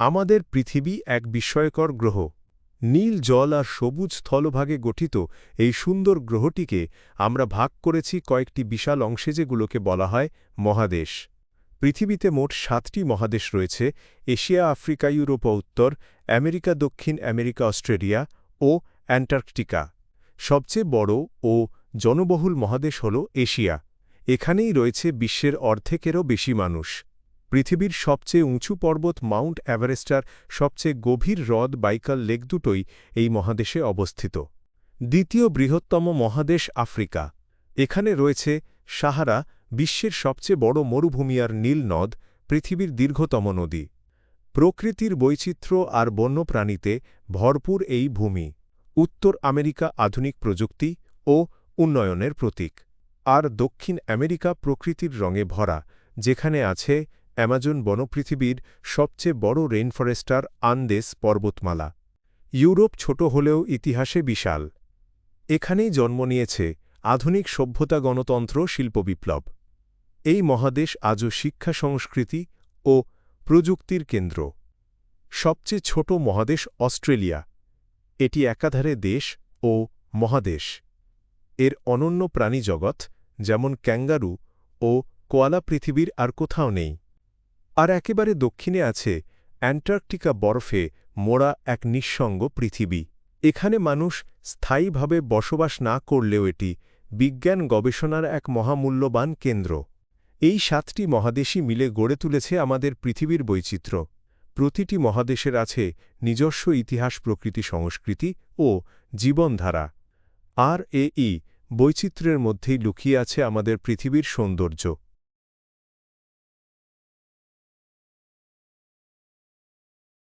আমাদের পৃথিবী এক বিস্ময়কর গ্রহ। নীল জল আর সবুজ স্থলভাগে গঠিত এই সুন্দর গ্রহটিকে আমরা ভাগ করেছি কয়েকটি বিশাল অংশে যেগুলোকে বলা হয় মহাদেশ। পৃথিবীতে মোট সাতটি মহাদেশ রয়েছে, এশিয়া, আফ্রিকা, ইউরোপ উত্তর, আমেরিকা, দক্ষিণ আমেরিকা, অস্ট্রেলিয়া ও অ্যান্টার্কটিকা। সবচেয়ে বড় ও জনবহুল মহাদেশ হল এশিয়া। এখানেই রয়েছে বিশ্বের অর্ধেকেরও বেশি মানুষ। পৃথিবীর সবচেয়ে উঁচু পর্বত মাউন্ট এভারেস্টার, সবচেয়ে গভীর হ্রদ বাইকাল লেক দুটোই এই মহাদেশে অবস্থিত। দ্বিতীয় বৃহত্তম মহাদেশ আফ্রিকা। এখানে রয়েছে সাহারা, বিশ্বের সবচেয়ে বড় মরুভূমি আর নীল নদ, পৃথিবীর দীর্ঘতম নদী। প্রকৃতির বৈচিত্র্য আর বন্যপ্রাণীতে ভরপুর এই ভূমি। উত্তর আমেরিকা আধুনিক প্রযুক্তি ও উন্নয়নের প্রতীক। আর দক্ষিণ আমেরিকা প্রকৃতির রঙে ভরা, যেখানে আছে অ্যামাজন বনপৃথিবীর সবচেয়ে বড় রেইনফরেস্টার আন্দেস পর্বতমালা। ইউরোপ ছোট হলেও ইতিহাসে বিশাল। এখানেই জন্ম নিয়েছে আধুনিক সভ্যতা গণতন্ত্র শিল্প বিপ্লব। এই মহাদেশ আজও শিক্ষা, সংস্কৃতি ও প্রযুক্তির কেন্দ্র। সবচেয়ে ছোট মহাদেশ অস্ট্রেলিয়া। এটি একাধারে দেশ ও মহাদেশ। এর অনন্য প্রাণী জগৎ যেমন ক্যাঙ্গারু ও কোয়ালা পৃথিবীর আর কোথাও নেই। আর একেবারে দক্ষিণে আছে অ্যান্টার্কটিকা বরফে মোড়া এক নিঃসঙ্গ পৃথিবী। এখানে মানুষ স্থায়ীভাবে বসবাস না করলেও এটি বিজ্ঞান গবেষণার এক মহামূল্যবান কেন্দ্র। এই সাতটি মহাদেশই মিলে গড়ে তুলেছে আমাদের পৃথিবীর বৈচিত্র্য। প্রতিটি মহাদেশের আছে নিজস্ব ইতিহাস, প্রকৃতি, সংস্কৃতি ও জীবনধারা। আর এ ই বৈচিত্র্যের মধ্যেই লুকিয়ে আছে আমাদের পৃথিবীর সৌন্দর্য।